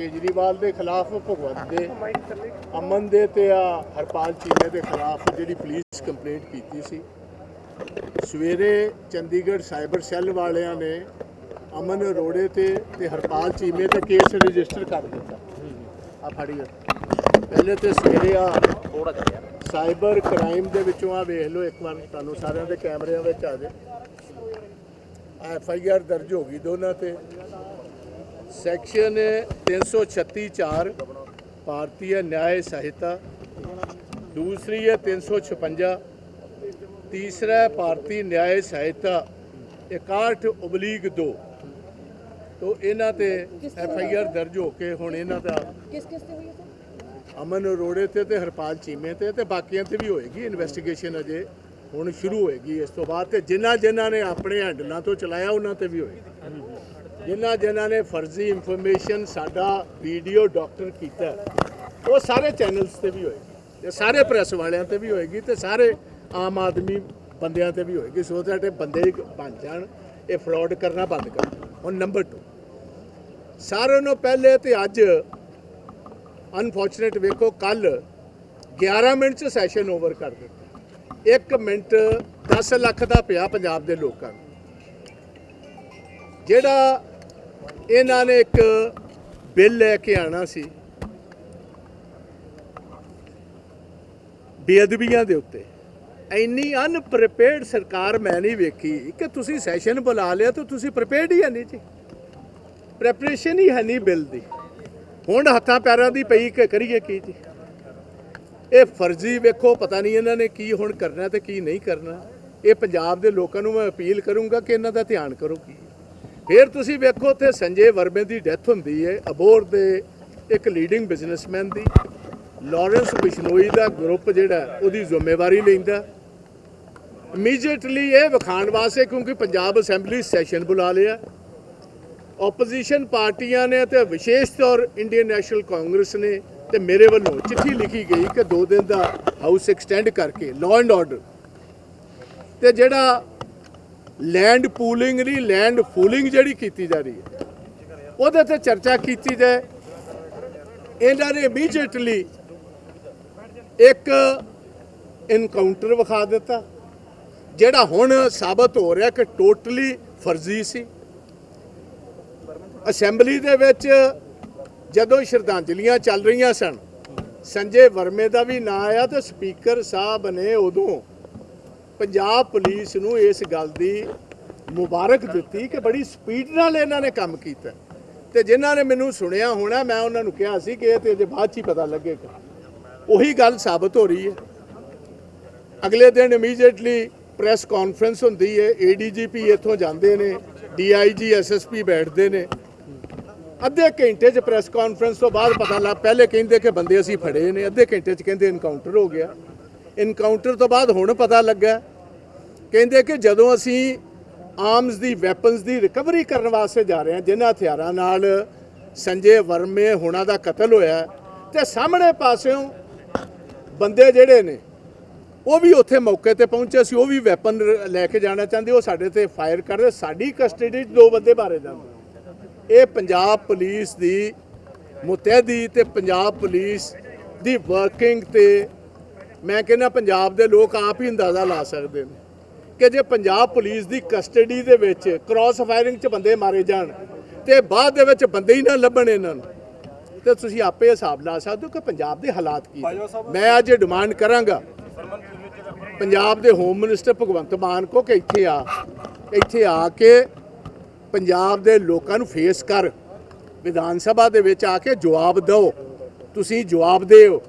ਕੇਜਰੀਵਾਲ ਦੇ ਖਿਲਾਫ ਭਗਵੰਤ ਦੇ ਅਮਨ ਦੇ ਤੇ ਆ ਹਰਪਾਲ ਚੀਮੇ ਦੇ ਖਿਲਾਫ ਜਿਹੜੀ ਪੁਲਿਸ ਕੰਪਲੇਂਟ ਕੀਤੀ ਸੀ। ਸਵੇਰੇ ਚੰਡੀਗੜ੍ਹ ਸਾਈਬਰ ਸੈੱਲ ਵਾਲਿਆਂ ਨੇ ਅਮਨ ਅਰੋੜੇ ਤੇ ਤੇ ਹਰਪਾਲ ਚੀਮੇ ਤੇ ਕੇਸ ਰਜਿਸਟਰ ਕਰ ਦਿੱਤਾ। ਆ ਫੜੀਏ ਪਹਿਲੇ ਤੇ ਸਵੇਰੇ ਆ ਥੋੜਾ ਜਿਹਾ ਸਾਈਬਰ ਕ੍ਰਾਈਮ ਦੇ ਵਿੱਚੋਂ ਆ ਵੇਖ ਲਓ ਇੱਕ ਵਾਰ ਤੁਹਾਨੂੰ ਸਾਰਿਆਂ ਦੇ ਕੈਮਰਿਆਂ ਵਿੱਚ ਆ ਜੇ। ਐਫ ਆਈ ਆਰ ਦਰਜ ਹੋ ਗਈ ਦੋਨਾਂ ਤੇ। ਸੈਕਸ਼ਨ 336.4 ਭਾਰਤੀ ਨਿਆਂ ਸਹਾਇਤਾ ਦੂਸਰੀ ਹੈ 356 ਤੀਸਰਾ ਭਾਰਤੀ ਨਿਆਂ ਸਹਾਇਤਾ 61 ਉਬਲੀਗ 2 ਤੋਂ ਇਹਨਾਂ ਤੇ ਐਫ ਆਈ ਆਰ ਦਰਜ ਹੋ ਕੇ ਹੁਣ ਇਹਨਾਂ ਦਾ ਕਿਸ ਕਿਸ ਤੇ ਹੋਈ ਹੈ ਸਰ? ਅਮਨ ਅਰੋੜੇ ਤੇ ਤੇ ਹਰਪਾਲ ਚੀਮੇ ਤੇ ਤੇ ਬਾਕੀਆਂ ਤੇ ਵੀ ਹੋਏਗੀ ਇਨਵੈਸਟੀਗੇਸ਼ਨ ਅਜੇ। ਹੁਣ ਸ਼ੁਰੂ ਹੋਏਗੀ। ਇਸ ਤੋਂ ਬਾਅਦ ਤੇ ਜਿਨ੍ਹਾਂ ਜਿਨ੍ਹਾਂ ਨੇ ਆਪਣੇ ਹੈਂਡਲਾਂ ਤੋਂ ਚਲਾਇਆ, ਉਹਨਾਂ ਤੇ ਵੀ ਹੋਏਗੀ। ਜਿਨ੍ਹਾਂ ਜਿਨ੍ਹਾਂ ਨੇ ਫਰਜ਼ੀ ਇਨਫੋਰਮੇਸ਼ਨ ਸਾਡਾ ਵੀਡੀਓ ਡਾਕਟਰ ਕੀਤਾ, ਉਹ ਸਾਰੇ ਚੈਨਲਸ ਤੇ ਵੀ ਹੋਏਗੀ। ਤੇ ਸਾਰੇ ਪ੍ਰੈਸ ਵਾਲਿਆਂ ਤੇ ਵੀ ਹੋਏਗੀ ਤੇ ਸਾਰੇ ਆਮ ਆਦਮੀ ਬੰਦਿਆਂ ਤੇ ਵੀ ਹੋਏਗੀ। ਸੋ that ਇਹ ਬੰਦੇ ਬਣ ਜਾਣ, ਇਹ ਫਰਾਡ ਕਰਨਾ ਬੰਦ ਕਰ ਹੁਣ ਨੰਬਰ 2 ਸਾਰਿਆਂ ਨੂੰ ਪਹਿਲੇ ਤੇ ਅੱਜ ਅਨਫੋਰਚੂਨੇਟ ਵੇਖੋ ਕੱਲ 11 ਮਿੰਟ ਚ ਸੈਸ਼ਨ ਓਵਰ ਕਰ ਦਿੱਤਾ। 1 ਮਿੰਟ 10 ਲੱਖ ਦਾ ਪਿਆ ਪੰਜਾਬ ਦੇ ਲੋਕਾਂ ਨੂੰ। ਜਿਹੜਾ ਇਹਨਾਂ ਨੇ ਇੱਕ ਬਿੱਲ ਲੈ ਕੇ ਆਣਾ ਸੀ, ਬੇਅਦਬੀਆਂ ਦੇ ਉੱਤੇ। ਇੰਨੀ ਅਨਪ੍ਰੀਪੇਅਰਡ ਸਰਕਾਰ ਮੈਂ ਨਹੀਂ ਵੇਖੀ ਕਿ ਤੁਸੀਂ ਸੈਸ਼ਨ ਬੁਲਾ ਲਿਆ ਤਾਂ ਤੁਸੀਂ ਪ੍ਰੀਪੇਅਰਡ ਹੀ ਹੈ ਨਹੀਂ ਜੀ। ਪ੍ਰੈਪਰੇਸ਼ਨ ਹੀ ਹੈ ਨਹੀਂ ਬਿੱਲ ਦੀ। ਹੁਣ ਹੱਥਾਂ ਪੈਰਾਂ ਦੀ ਪਈ ਕਰੀਏ ਕੀ ਜੀ? ਇਹ ਫਰਜ਼ੀ ਵੇਖੋ, ਪਤਾ ਨਹੀਂ ਇਹਨਾਂ ਨੇ ਕੀ ਹੁਣ ਕਰਨਾ ਤੇ ਕੀ ਨਹੀਂ ਕਰਨਾ। ਇਹ ਪੰਜਾਬ ਦੇ ਲੋਕਾਂ ਨੂੰ ਮੈਂ ਅਪੀਲ ਕਰੂੰਗਾ ਕਿ ਇਹਨਾਂ ਦਾ ਧਿਆਨ ਕਰੋ ਕੀ। ਫਿਰ ਤੁਸੀਂ ਵੇਖੋ, ਉੱਥੇ ਸੰਜੇ ਵਰਮੇ ਦੀ ਡੈਥ ਹੁੰਦੀ ਹੈ ਅਬੋਰ ਦੇ ਇੱਕ ਲੀਡਿੰਗ ਬਿਜ਼ਨਸਮੈਨ ਦੀ। ਲਾਰੈਂਸ ਬਿਸ਼ਨੋਈ ਦਾ ਗਰੁੱਪ ਜਿਹੜਾ, ਉਹਦੀ ਜ਼ਿੰਮੇਵਾਰੀ ਲੈਂਦਾ। ਇਮੀਡੀਏਟਲੀ ਇਹ ਵਿਖਾਣ ਵਾਸਤੇ, ਕਿਉਂਕਿ ਪੰਜਾਬ ਅਸੈਂਬਲੀ ਸੈਸ਼ਨ ਬੁਲਾ ਲਿਆ। ਆਪੋਜੀਸ਼ਨ ਪਾਰਟੀਆਂ ਨੇ ਤੇ ਵਿਸ਼ੇਸ਼ ਤੌਰ ਇੰਡੀਅਨ ਨੈਸ਼ਨਲ ਕਾਂਗਰਸ ਨੇ ਤੇ ਮੇਰੇ ਵੱਲੋਂ ਚਿੱਠੀ ਲਿਖੀ ਗਈ ਕਿ 2 ਦਿਨ ਦਾ ਹਾਊਸ ਐਕਸਟੈਂਡ ਕਰਕੇ ਲਾਅ ਐਂਡ ਆਰਡਰ ਤੇ ਜਿਹੜਾ ਲੈਂਡ ਪੂਲਿੰਗ ਨਹੀਂ ਲੈਂਡ ਫੂਲਿੰਗ ਜਿਹੜੀ ਕੀਤੀ ਜਾ ਰਹੀ ਹੈ, ਉਹਦੇ ਤੇ ਚਰਚਾ ਕੀਤੀ ਜਾਏ। ਇਹਨਾਂ ਨੇ ਇਮੀਡੀਏਟਲੀ ਇੱਕ ਇਨਕਾਊਂਟਰ ਵਿਖਾ ਦਿੱਤਾ, ਜਿਹੜਾ ਹੁਣ ਸਾਬਤ ਹੋ ਰਿਹਾ ਕਿ ਟੋਟਲੀ ਫਰਜ਼ੀ ਸੀ। ਅਸੈਂਬਲੀ ਦੇ ਵਿੱਚ ਜਦੋਂ ਸ਼ਰਧਾਂਜਲੀਆਂ ਚੱਲ ਰਹੀਆਂ ਸਨ, ਸੰਜੇ ਵਰਮੇ ਦਾ ਵੀ ਨਾਂ ਆਇਆ ਤੇ ਸਪੀਕਰ ਸਾਹਿਬ ਨੇ ਉਦੋਂ ਪੰਜਾਬ ਪੁਲਿਸ ਨੂੰ ਇਸ ਗੱਲ ਦੀ ਮੁਬਾਰਕ ਦਿੱਤੀ ਕਿ ਬੜੀ ਸਪੀਡ ਨਾਲ ਇਹਨਾਂ ਨੇ ਕੰਮ ਕੀਤਾ। ਤੇ ਜਿਨ੍ਹਾਂ ਨੇ ਮੈਨੂੰ ਸੁਣਿਆ ਹੋਣਾ, ਮੈਂ ਉਹਨਾਂ ਨੂੰ ਕਿਹਾ ਸੀ ਕਿ ਇਹ ਤੇ ਜੇ ਬਾਅਦ ਚ ਹੀ ਪਤਾ ਲੱਗੇਗਾ। ਉਹੀ ਗੱਲ ਸਾਬਤ ਹੋ ਰਹੀ ਹੈ। ਅਗਲੇ ਦਿਨ ਇਮੀਡੀਏਟਲੀ ਪ੍ਰੈਸ ਕਾਨਫਰੰਸ ਹੁੰਦੀ ਹੈ ਏਡੀਜੀਪੀ ਇੱਥੋਂ ਜਾਂਦੇ ਨੇ ਡੀਆਈਜੀ ਐਸਐਸਪੀ ਬੈਠਦੇ ਨੇ। ਅੱਧੇ ਘੰਟੇ 'ਚ ਪ੍ਰੈਸ ਕਾਨਫਰੰਸ ਤੋਂ ਬਾਅਦ ਪਤਾ ਲੱਗ, ਪਹਿਲੇ ਕਹਿੰਦੇ ਕਿ ਬੰਦੇ ਅਸੀਂ ਫੜੇ ਨੇ, ਅੱਧੇ ਘੰਟੇ 'ਚ ਕਹਿੰਦੇ ਇਨਕਾਊਂਟਰ ਹੋ ਗਿਆ। ਇਨਕਾਊਂਟਰ ਤੋਂ ਬਾਅਦ ਹੁਣ ਪਤਾ ਲੱਗਾ, ਕਹਿੰਦੇ ਕਿ ਜਦੋਂ ਅਸੀਂ ਆਰਮਸ ਦੀ ਵੈਪਨਸ ਦੀ ਰਿਕਵਰੀ ਕਰਨ ਵਾਸਤੇ ਜਾ ਰਹੇ ਹਾਂ, ਜਿਨ੍ਹਾਂ ਹਥਿਆਰਾਂ ਨਾਲ ਸੰਜੇ ਵਰਮੇ ਹੋਣਾ ਦਾ ਕਤਲ ਹੋਇਆ ਤੇ ਸਾਹਮਣੇ ਪਾਸਿਓਂ ਬੰਦੇ ਜਿਹੜੇ ਨੇ, ਉਹ ਵੀ ਉੱਥੇ ਮੌਕੇ ਤੇ ਪਹੁੰਚੇ ਸੀ, ਉਹ ਵੀ ਵੈਪਨ ਲੈ ਕੇ ਜਾਣਾ ਚਾਹੁੰਦੇ, ਉਹ ਸਾਡੇ ਤੇ ਫਾਇਰ ਕਰਦੇ, ਸਾਡੀ ਕਸਟਡੀ 'ਚ ਦੋ ਬੰਦੇ ਮਾਰੇ ਜਾਂਦੇ। ਇਹ ਪੰਜਾਬ ਪੁਲਿਸ ਦੀ ਮੁਤਹਿਦੀ ਤੇ ਪੰਜਾਬ ਪੁਲਿਸ ਦੀ ਵਰਕਿੰਗ ਤੇ ਮੈਂ ਕਹਿੰਦਾ ਪੰਜਾਬ ਦੇ ਲੋਕ ਆਪ ਹੀ ਅੰਦਾਜ਼ਾ ਲਾ ਸਕਦੇ ਨੇ ਕਿ ਜੇ ਪੰਜਾਬ ਪੁਲਿਸ ਦੀ ਕਸਟਡੀ ਦੇ ਵਿੱਚ ਕ੍ਰਾਸ ਫਾਇਰਿੰਗ 'ਚ ਬੰਦੇ ਮਾਰੇ ਜਾਣ ਤੇ ਬਾਅਦ ਦੇ ਵਿੱਚ ਬੰਦੇ ਹੀ ਨਾ ਲੱਭਣ ਇਹਨਾਂ ਨੂੰ ਤੇ ਤੁਸੀਂ ਆਪੇ ਹਿਸਾਬ ਲਾ ਸਕਦੇ ਹੋ ਕਿ ਪੰਜਾਬ ਦੇ ਹਾਲਾਤ ਕੀ ਨੇ। ਮੈਂ ਅੱਜ ਡਿਮਾਂਡ ਕਰਾਂਗਾ ਪੰਜਾਬ ਦੇ ਹੋਮ ਮਿਨਿਸਟਰ ਭਗਵੰਤ ਮਾਨ ਕੋ ਕਿ ਇੱਥੇ ਆ ਇੱਥੇ ਆ ਕੇ ਪੰਜਾਬ ਦੇ ਲੋਕਾਂ ਨੂੰ ਫੇਸ ਕਰ। ਵਿਧਾਨ ਸਭਾ ਦੇ ਵਿੱਚ ਆ ਕੇ ਜਵਾਬ ਦਿਓ। ਤੁਸੀਂ ਜਵਾਬ ਦਿਓ।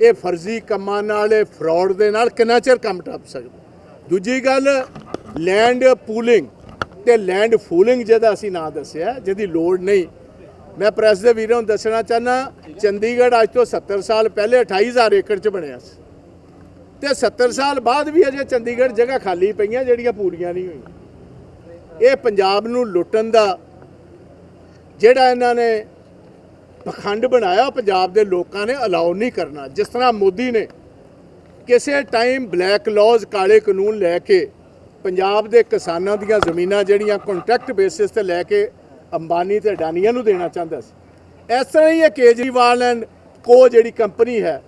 ਇਹ ਫਰਜ਼ੀ ਕੰਮਾਂ ਨਾਲ, ਇਹ ਫਰਾਡ ਦੇ ਨਾਲ ਕਿੰਨਾ ਚਿਰ ਕੰਮ ਟੱਪ ਸਕਦਾ? ਦੂਜੀ ਗੱਲ ਲੈਂਡ ਪੂਲਿੰਗ ਤੇ ਲੈਂਡ ਫੂਲਿੰਗ ਜਿਹਦਾ ਅਸੀਂ ਨਾਂ ਦੱਸਿਆ, ਜਿਹਦੀ ਲੋੜ ਨਹੀਂ। ਮੈਂ ਪ੍ਰੈਸ ਦੇ ਵੀਰਾਂ ਨੂੰ ਦੱਸਣਾ ਚਾਹਨਾ ਚੰਡੀਗੜ੍ਹ ਅੱਜ ਤੋਂ 70 ਸਾਲ ਪਹਿਲੇ 28000 ਏਕੜ 'ਚ ਬਣਿਆ ਸੀ। ਤੇ 70 ਸਾਲ ਬਾਅਦ ਵੀ ਅਜੇ ਚੰਡੀਗੜ੍ਹ ਜਗ੍ਹਾ ਖਾਲੀ ਪਈਆਂ, ਜਿਹੜੀਆਂ ਪੂਰੀਆਂ ਨਹੀਂ ਹੋਈਆਂ। ਇਹ ਪੰਜਾਬ ਨੂੰ ਲੁੱਟਣ ਦਾ ਜਿਹੜਾ ਇਹਨਾਂ ਨੇ ਪਖੰਡ ਬਣਾਇਆ, ਉਹ ਪੰਜਾਬ ਦੇ ਲੋਕਾਂ ਨੇ ਅਲਾਉ ਨਹੀਂ ਕਰਨਾ। ਜਿਸ ਤਰ੍ਹਾਂ ਮੋਦੀ ਨੇ ਕਿਸੇ ਟਾਈਮ ਬਲੈਕ ਲਾਜ਼ ਕਾਲੇ ਕਾਨੂੰਨ ਲੈ ਕੇ ਪੰਜਾਬ ਦੇ ਕਿਸਾਨਾਂ ਦੀਆਂ ਜ਼ਮੀਨਾਂ ਜਿਹੜੀਆਂ ਕੰਟਰੈਕਟ ਬੇਸਿਸ ਤੇ ਲੈ ਕੇ ਅੰਬਾਨੀ ਤੇ ਅਡਾਨੀਆਂ ਨੂੰ ਦੇਣਾ ਚਾਹੁੰਦਾ ਸੀ। ਇਸ ਤਰ੍ਹਾਂ ਹੀ ਇਹ ਕੇਜਰੀਵਾਲ ਐਂਡ ਕੋ ਜਿਹੜੀ ਕੰਪਨੀ ਹੈ,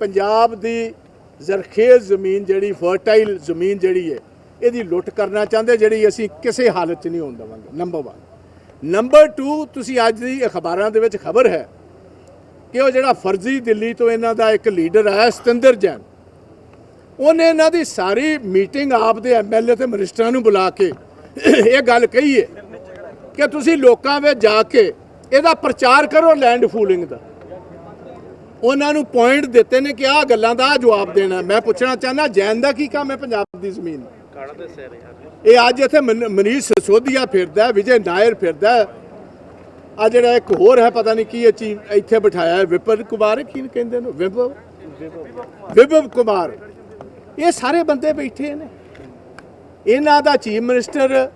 ਪੰਜਾਬ ਦੀ ਜ਼ਰਖੇਜ਼ ਜ਼ਮੀਨ ਜਿਹੜੀ ਫਰਟਾਈਲ ਜ਼ਮੀਨ ਜਿਹੜੀ ਹੈ ਇਹਦੀ ਲੁੱਟ ਕਰਨਾ ਚਾਹੁੰਦੇ, ਜਿਹੜੀ ਅਸੀਂ ਕਿਸੇ ਹਾਲਤ 'ਚ ਨਹੀਂ ਹੋਣ ਦੇਵਾਂਗੇ। ਨੰਬਰ 1 ਨੰਬਰ 2 ਤੁਸੀਂ ਅੱਜ ਦੀ ਅਖਬਾਰਾਂ ਦੇ ਵਿੱਚ ਖਬਰ ਹੈ ਕਿ ਉਹ ਜਿਹੜਾ ਫਰਜ਼ੀ ਦਿੱਲੀ ਤੋਂ ਇਹਨਾਂ ਦਾ ਇੱਕ ਲੀਡਰ ਆਇਆ, ਸਤਿੰਦਰ ਜੈਨ, ਉਹਨੇ ਇਹਨਾਂ ਦੀ ਸਾਰੀ ਮੀਟਿੰਗ ਆਪ ਦੇ ਐਮਐਲਏ ਤੇ ਮਿਨਿਸਟਰਾਂ ਨੂੰ ਬੁਲਾ ਕੇ ਇਹ ਗੱਲ ਕਹੀ ਹੈ ਕਿ ਤੁਸੀਂ ਲੋਕਾਂ ਵਿੱਚ ਜਾ ਕੇ ਇਹਦਾ ਪ੍ਰਚਾਰ ਕਰੋ ਲੈਂਡ ਫੂਲਿੰਗ ਦਾ। ਉਹਨਾਂ ਨੂੰ ਪੁਆਇੰਟ ਦਿੱਤੇ ਨੇ ਕਿ ਆਹ ਗੱਲਾਂ ਦਾ ਆਹ ਜਵਾਬ ਦੇਣਾ। ਮੈਂ ਪੁੱਛਣਾ ਚਾਹੁੰਦਾ, ਜੈਨ ਦਾ ਕੀ ਕੰਮ ਹੈ? ਪੰਜਾਬ ਦੀ ਜ਼ਮੀਨ ਇਹ ਅੱਜ ਇੱਥੇ ਮਨੀਸ਼ ਸਿਸੋਦੀਆ ਫਿਰਦਾ, ਵਿਜੇ ਨਾਇਰ ਫਿਰਦਾ। ਆ ਜਿਹੜਾ ਇੱਕ ਹੋਰ ਹੈ, ਪਤਾ ਨਹੀਂ ਕੀ ਇਹ ਚੀਜ਼ ਇੱਥੇ ਬਿਠਾਇਆ ਹੈ। ਵਿਪਨ ਕੁਮਾਰ ਕੀ ਕਹਿੰਦੇ ਨੇ? ਵਿਭਵ? ਵਿਭਵ ਕੁਮਾਰ। ਇਹ ਸਾਰੇ ਬੰਦੇ ਬੈਠੇ ਨੇ। ਇਹਨਾਂ ਦਾ ਚੀਫ ਮਿਨਿਸਟਰ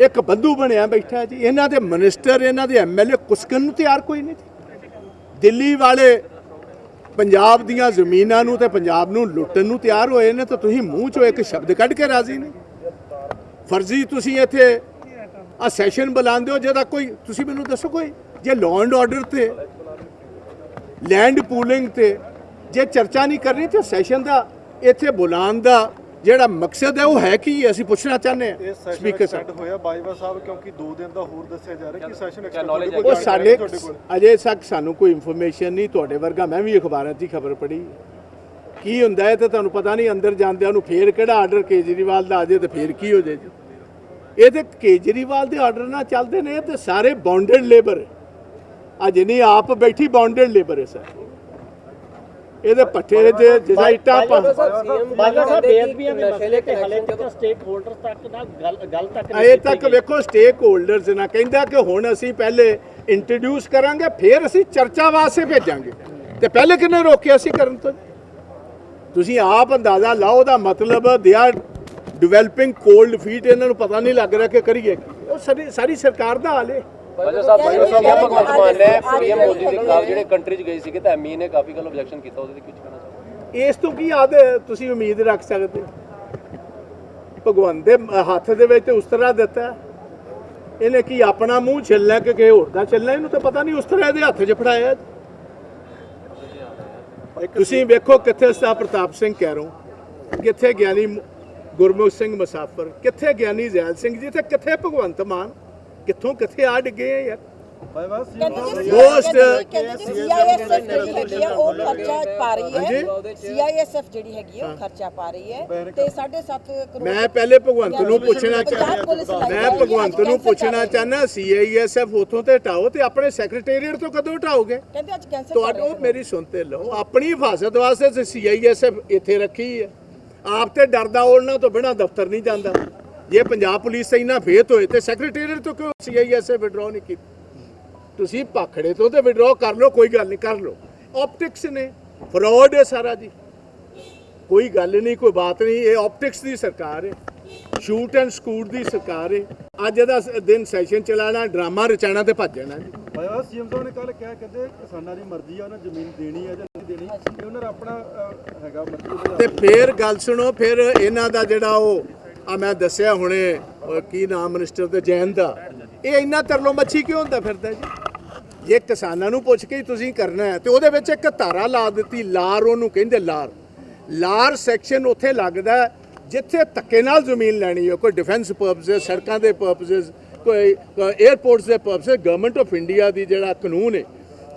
ਇੱਕ ਬੰਦੂ ਬਣਿਆ ਬੈਠਾ ਜੀ। ਇਹਨਾਂ ਦੇ ਮਿਨਿਸਟਰ, ਇਹਨਾਂ ਦੇ ਐਮਐਲਏ ਕੁਸਕਨ ਨੂੰ ਤਿਆਰ ਕੋਈ ਨਹੀਂ ਦਿੱਲੀ ਵਾਲੇ ਪੰਜਾਬ ਦੀਆਂ ਜ਼ਮੀਨਾਂ ਨੂੰ ਤੇ ਪੰਜਾਬ ਨੂੰ ਲੁੱਟਣ ਨੂੰ ਤਿਆਰ ਹੋਏ ਨੇ ਤਾਂ ਤੁਸੀਂ ਮੂੰਹ ਚੋਂ ਇੱਕ ਸ਼ਬਦ ਕੱਢ ਕੇ ਰਾਜ਼ੀ ਨਹੀਂ ਫਰਜ਼ੀ ਤੁਸੀਂ ਇੱਥੇ ਆ ਸੈਸ਼ਨ ਬੁਲਾਉਂਦੇ ਹੋ, ਜਿਹਦਾ ਕੋਈ ਤੁਸੀਂ ਮੈਨੂੰ ਦੱਸੋ ਕੋਈ? ਜੇ ਲਾਅ ਐਂਡ ਆਰਡਰ ਤੇ ਲੈਂਡ ਪੂਲਿੰਗ ਤੇ ਜੇ ਚਰਚਾ ਨਹੀਂ ਕਰਨੀ ਤੇ ਸੈਸ਼ਨ ਦਾ, ਇੱਥੇ ਬੁਲਾਉਣ ਦਾ ਜਿਹੜਾ ਮਕਸਦ ਹੈ ਉਹ ਹੈ ਕੀ? ਅਸੀਂ ਪੁੱਛਣਾ ਚਾਹੁੰਦੇ ਸੈਸ਼ਨ ਸਪੀਕਰ ਸਾਹਿਬ। ਹੋਇਆ ਬਾਈਵਾ ਸਾਹਿਬ ਕਿਉਂਕਿ 2 ਦਿਨ ਦਾ ਹੋਰ ਦੱਸਿਆ ਜਾ ਰਿਹਾ ਕਿ ਸੈਸ਼ਨ ਐਕਸਟੈਂਡ ਉਹ ਸਾਡੇ ਅਜੇ ਤੱਕ ਸਾਨੂੰ ਕੋਈ ਇਨਫੋਰਮੇਸ਼ਨ ਨਹੀਂ ਤੁਹਾਡੇ ਵਰਗਾ ਮੈਂ ਵੀ ਅਖਬਾਰਾਂ 'ਚ ਹੀ ਖਬਰ ਪੜ੍ਹੀ। ਕੀ ਹੁੰਦਾ ਹੈ ਤੇ ਤੁਹਾਨੂੰ ਪਤਾ ਨਹੀਂ ਅੰਦਰ ਜਾਂਦਿਆਂ ਨੂੰ ਫੇਰ ਕਿਹੜਾ ਆਰਡਰ ਕੇਜਰੀਵਾਲ ਦਾ ਆ ਜੇ ਤੇ ਫੇਰ ਕੀ ਹੋ ਜੇ। ਇਹ ਤੇ ਕੇਜਰੀਵਾਲ ਦੇ ਆਰਡਰ ਨਾਲ ਚੱਲਦੇ ਨੇ ਤੇ ਸਾਰੇ ਬੌਂਡਡ ਲੇਬਰ ਆ ਜਿੰਨੀ ਆਪ ਬੈਠੀ ਬੌਂਡਡ ਲੇਬਰ ਹੈ ਸਰ ਇਹਦੇ ਪੱਠੇ ਜੇ ਜਿਸਾ ਇੱਟਾਂ ਪਾ ਬਾਗਾ ਸਾਹਿਬ ਬੇਅਦਬੀਆਂ ਦੇ ਮਸਲੇ ਤੇ ਹਲੇ ਤੱਕ ਸਟੇਕ ਹੋਲਡਰ ਤੱਕ ਦਾ ਗੱਲ ਗੱਲ ਤੱਕ ਨਹੀਂ ਅਜੇ ਤੱਕ। ਵੇਖੋ ਸਟੇਕ ਹੋਲਡਰਸ ਨਾ ਕਹਿੰਦਾ ਕਿ ਹੁਣ ਅਸੀਂ ਪਹਿਲੇ ਇੰਟਰੋਡਿਊਸ ਕਰਾਂਗੇ ਫਿਰ ਅਸੀਂ ਚਰਚਾ ਵਾਸਤੇ ਭੇਜਾਂਗੇ ਤੇ ਪਹਿਲੇ ਕਿੰਨੇ ਰੋਕਿਆ ਸੀ ਕਰਨ ਤੋਂ ਤੁਸੀਂ ਆਪ ਅੰਦਾਜ਼ਾ ਲਾਓ ਦਾ ਮਤਲਬ they are developing cold feet ਇਹਨਾਂ ਨੂੰ ਪਤਾ ਨਹੀਂ ਲੱਗ ਰਿਹਾ ਕਿ ਕਰੀਏ। ਉਹ ਸਾਰੀ ਸਰਕਾਰ ਦਾ ਹਾਲ ਹੈ ਵਜਾ ਸਾਹਿਬ ਸਾਹਿਬ ਕਹਿੰਦੇ ਭਗਵੰਤ ਮਾਨ ਨੇ ਪੀਐਮ ਮੋਦੀ ਦੀ ਖਿਲਾਫ ਜਿਹੜੇ ਕੰਟਰੀ 'ਚ ਗਈ ਸੀਗੇ ਤਾਂ ਐਮਈ ਨੇ ਕਾਫੀ ਗੱਲ ਆਬਜੈਕਸ਼ਨ ਕੀਤਾ ਉਹਦੇ ਤੇ ਕੁਝ ਕਹਿਣਾ ਚਾਹੁੰਦੇ ਇਸ ਤੋਂ ਕੀ ਆਦ ਤੁਸੀਂ ਉਮੀਦ ਰੱਖ ਸਕਦੇ ਹੋ? ਭਗਵਾਨ ਦੇ ਹੱਥ ਦੇ ਵਿੱਚ ਉਸ ਤਰ੍ਹਾਂ ਦਿੱਤਾ। ਇਹਨੇ ਕੀ ਆਪਣਾ ਮੂੰਹ ਛਿੱਲਣਾ ਕਿ ਕਿਸੇ ਹੋਰ ਦਾ ਛਿੱਲਣਾ ਇਹਨੂੰ ਤਾਂ ਪਤਾ ਨਹੀਂ ਉਸ ਤਰ੍ਹਾਂ ਇਹਦੇ ਹੱਥ 'ਚ ਫੜਾਇਆ ਤੁਸੀਂ ਵੇਖੋ ਕਿੱਥੇ ਸਤਾ ਪ੍ਰਤਾਪ ਸਿੰਘ ਕਹਿਰੋ ਕਿੱਥੇ ਗਿਆਨੀ ਗੁਰਮੁਖ ਸਿੰਘ ਮੁਸਾਫਰ ਕਿੱਥੇ ਗਿਆਨੀ ਜ਼ੈਲ ਸਿੰਘ ਜੀ ਤੇ ਕਿੱਥੇ ਭਗਵੰਤ ਮਾਨ? ਕਿੱਥੋਂ ਕਿੱਥੇ ਆ ਡਿੱਗੇ ਆ ਯਾਰ? ਜੀ ਸੀਆਈਐਸਐਫ ਜਿਹੜੀ ਹੈਗੀ ਆ ਉਹ ਖਰਚਾ ਪਾ ਰਹੀ ਹੈ ਸੀਆਈਐਸਐਫ ਜਿਹੜੀ ਹੈਗੀ ਆ ਉਹ ਖਰਚਾ ਪਾ ਰਹੀ ਹੈ। ਤੇ 7.5 ਕਰੋੜ ਮੈਂ ਪਹਿਲੇ ਭਗਵੰਤ ਨੂੰ ਪੁੱਛਣਾ ਚਾਹੁੰਦਾ। ਮੈਂ ਭਗਵੰਤ ਨੂੰ ਪੁੱਛਣਾ ਚਾਹੁੰਦਾ ਸੀਆਈਐਸਐਫ ਉਥੋਂ ਤੇ ਹਟਾਓ ਤੇ ਆਪਣੇ ਸੈਕਟਰੀਏਟ ਤੋਂ ਕਦੋਂ ਹਟਾਓਗੇ ਕਹਿੰਦੇ ਅੱਜ ਕੈਂਸਲ ਤੁਹਾਡੇ ਮੇਰੀ ਸੁਣਤੇ ਲਓ ਆਪਣੀ ਹਿਫਾਜ਼ਤ ਵਾਸਤੇ ਸੀਆਈਐਸਐਫ ਇੱਥੇ ਰੱਖੀ ਹੈ। ਆਪ ਤੇ ਡਰਦਾ ਉਹਨਾਂ ਤੋਂ ਬਿਨਾ ਦਫ਼ਤਰ ਨਹੀਂ ਜਾਂਦਾ। ਜੇ ਪੰਜਾਬ ਪੁਲਿਸ ਤੇ ਇੰਨਾ ਫੇਤ ਹੋਏ ਤੇ ਸੈਕਟਰੀਏਟ ਤੋਂ ਕਿਉਂ ਸੀਆਈਐਸਐਫ ਵਿਡਰਾਅ ਨਹੀਂ ਕੀਤੀ? ਤੁਸੀਂ ਪਾਖੜੇ ਤੋਂ ਤੇ ਵਿਡਰਾਅ ਕਰ ਲਓ ਕੋਈ ਗੱਲ ਨਹੀਂ ਕਰ ਲਓ। ਆਪਟਿਕਸ ਨੇ ਫਰਾਡ ਹੈ ਸਾਰਾ ਜੀ। ਕੋਈ ਗੱਲ ਨਹੀਂ ਕੋਈ ਬਾਤ ਨਹੀਂ ਇਹ ਆਪਟਿਕਸ ਦੀ ਸਰਕਾਰ ਹੈ। ਸ਼ੂਟ ਐਂਡ ਸਕੂਟ ਦੀ ਸਰਕਾਰ ਹੈ। ਅੱਜ ਦਾ ਸ- ਦਿਨ ਸੈਸ਼ਨ ਚਲਾਣਾ ਡਰਾਮਾ ਰਚਾਣਾ ਤੇ ਭੱਜ ਜਾਣਾ ਜੀ। ਬਾਈਵਾ ਸੀਐਮ ਸਾਹਿਬ ਨੇ ਕੱਲ ਕਿਹਾ ਕਹਿੰਦੇ ਕਿਸਾਨਾਂ ਦੀ ਮਰਜ਼ੀ ਆ ਉਹਨਾਂ ਜ਼ਮੀਨ ਦੇਣੀ ਹੈ ਜਾਂ ਨਹੀਂ ਦੇਣੀ ਉਹਨਾਂ ਦਾ ਆਪਣਾ ਹੈਗਾ ਮਰਜ਼ੀ ਤੇ ਫੇਰ ਗੱਲ ਸੁਣੋ ਫਿਰ ਇਹਨਾਂ ਦਾ ਜਿਹੜਾ ਉਹ ਆ ਮੈਂ ਦੱਸਿਆ ਹੁਣੇ ਕੀ ਨਾਮ ਮਿਨਿਸਟਰ ਤੇ ਜੈਨ ਦਾ। ਇਹ ਇੰਨਾ ਤਰਲੋ ਮੱਛੀ ਕਿਉਂ ਹੁੰਦਾ ਫਿਰਦਾ ਜੀ? ਜੇ ਕਿਸਾਨਾਂ ਨੂੰ ਪੁੱਛ ਕੇ ਤੁਸੀਂ ਕਰਨਾ ਹੈ ਤੇ ਉਹਦੇ ਵਿੱਚ ਇੱਕ ਧਾਰਾ ਲਾ ਦਿੱਤੀ ਲਾਰ ਉਹਨੂੰ ਕਹਿੰਦੇ ਲਾਰ। ਲਾਰ ਸੈਕਸ਼ਨ ਉੱਥੇ ਲੱਗਦਾ ਜਿੱਥੇ ਧੱਕੇ ਨਾਲ ਜ਼ਮੀਨ ਲੈਣੀ ਹੋ ਕੋਈ ਡਿਫੈਂਸ ਪਰਪਸ ਸੜਕਾਂ ਦੇ ਪਰਪਸ ਕੋਈ 에ਅਰਪੋਰਟਸ ਦੇ ਪਰਪਸ ਗਵਰਨਮੈਂਟ ਆਫ ਇੰਡੀਆ ਦੀ ਜਿਹੜਾ ਕਾਨੂੰਨ ਹੈ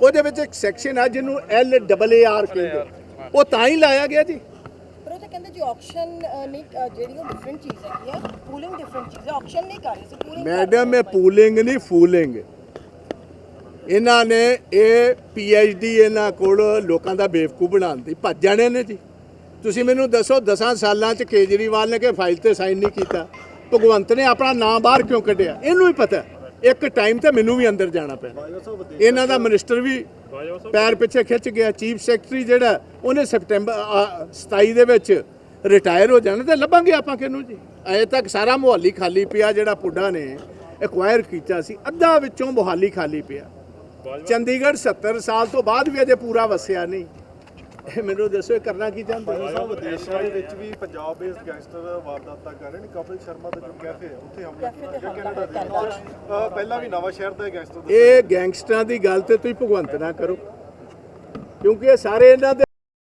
ਉਹਦੇ ਵਿੱਚ ਇੱਕ ਸੈਕਸ਼ਨ ਹੈ ਜਿਹਨੂੰ ਐਲ ਡਬਲ ਏ ਆਰ ਕਹਿੰਦੇ। ਉਹ ਤਾਂ ਹੀ ਲਾਇਆ ਗਿਆ ਜੀ। ਜੀ ਆਕਸ਼ਨ ਨਹੀਂ ਜਿਹੜੀ ਉਹ ਡਿਫਰੈਂਟ ਚੀਜ਼ ਹੈਗੀ ਹੈ ਪੂਲਿੰਗ ਡਿਫਰੈਂਟ ਚੀਜ਼ ਹੈ ਆਕਸ਼ਨ ਨਹੀਂ ਕਰ ਰਹੇ ਸੀ ਪੂਲਿੰਗ ਮੈਡਮ ਇਹ ਪੂਲਿੰਗ ਨਹੀਂ ਫੂਲਿੰਗ ਇਹਨਾਂ ਨੇ ਇਹ ਡੀ ਇਹਨਾਂ ਕੋਲ ਲੋਕਾਂ ਦਾ ਬੇਵਕੂਫ ਬਣਾਉਣ ਦੀ ਭੱਜ ਜਾਣੇ ਨੇ ਜੀ। ਤੁਸੀਂ ਮੈਨੂੰ ਦੱਸੋ 10 ਸਾਲਾਂ ਚ ਕੇਜਰੀਵਾਲ ਨੇ ਕਿ ਫਾਈਲ ਤੇ ਸਾਈਨ ਨਹੀਂ ਕੀਤਾ? ਭਗਵੰਤ ਨੇ ਆਪਣਾ ਨਾਮ ਬਾਹਰ ਕਿਉਂ ਕੱਢਿਆ? ਇਹਨੂੰ ਹੀ ਪਤਾ ਇੱਕ ਟਾਈਮ ਤੇ ਮੈਨੂੰ ਵੀ ਅੰਦਰ ਜਾਣਾ ਵਧੇ ਇਹਨਾਂ ਦਾ ਮਿਨਿਸਟਰ ਵੀ ਪੈਰ ਪਿੱਛੇ ਖਿੱਚ ਗਿਆ ਚੀਫ ਸੈਕਟਰੀ ਜਿਹੜਾ ਉਹਨੇ ਸਪਟੈਂਬਰ ਅ, 27 ਦੇ ਵਿੱਚ ਰਿਟਾਇਰ ਹੋ ਜਾਣਾ ਤੇ ਲੱਭਾਂਗੇ ਆਪਾਂ ਕਿਹਨੂੰ ਜੀ? ਅਜੇ ਤੱਕ ਸਾਰਾ ਮੁਹੱਲੀ ਖਾਲੀ ਪਿਆ ਜਿਹੜਾ ਪੁੱਡਾ ਨੇ ਐਕਵਾਇਰ ਕੀਤਾ ਸੀ ਅੱਧਾ ਵਿੱਚੋਂ ਮੁਹੱਲੀ ਖਾਲੀ ਪਿਆ। ਚੰਡੀਗੜ੍ਹ 70 ਸਾਲ ਤੋਂ ਬਾਅਦ ਵੀ ਅਜੇ ਪੂਰਾ ਵਸਿਆ ਨਹੀਂ। ਇਹ ਮੈਨੂੰ ਦੱਸੋ ਇਹ ਕਰਨਾ ਕੀ ਚਾਹੁੰਦੇ ਹੋ? ਸਾਹਿਬ ਵਿਦੇਸ਼ਾਂ ਦੇ ਵਿੱਚ ਵੀ ਪੰਜਾਬ ਬੇਸਡ ਗੈਂਗਸਟਰ ਵਾਰਦਾਤਾਂ ਕਰ ਰਹੇ ਨੇ। ਕਪਿਲ ਸ਼ਰਮਾ ਦਾ ਜੋ ਕੈਫੇ ਹੈ ਉੱਥੇ ਹਮਲਾ ਕੀਤਾ ਕੈਨੇਡਾ ਦੇ ਪਹਿਲਾਂ ਵੀ ਨਵਾਂ ਸ਼ਹਿਰ ਦਾ ਗੈਂਗਸਟਰ ਇਹ ਗੈਂਗਸਟਰਾਂ ਦੀ ਗੱਲ ਤੇ ਤੁਸੀਂ ਭਗਵੰਤ ਨਾ ਕਰੋ। ਕਿਉਂਕਿ ਇਹ ਸਾਰੇ ਇਹਨਾਂ ਦੇ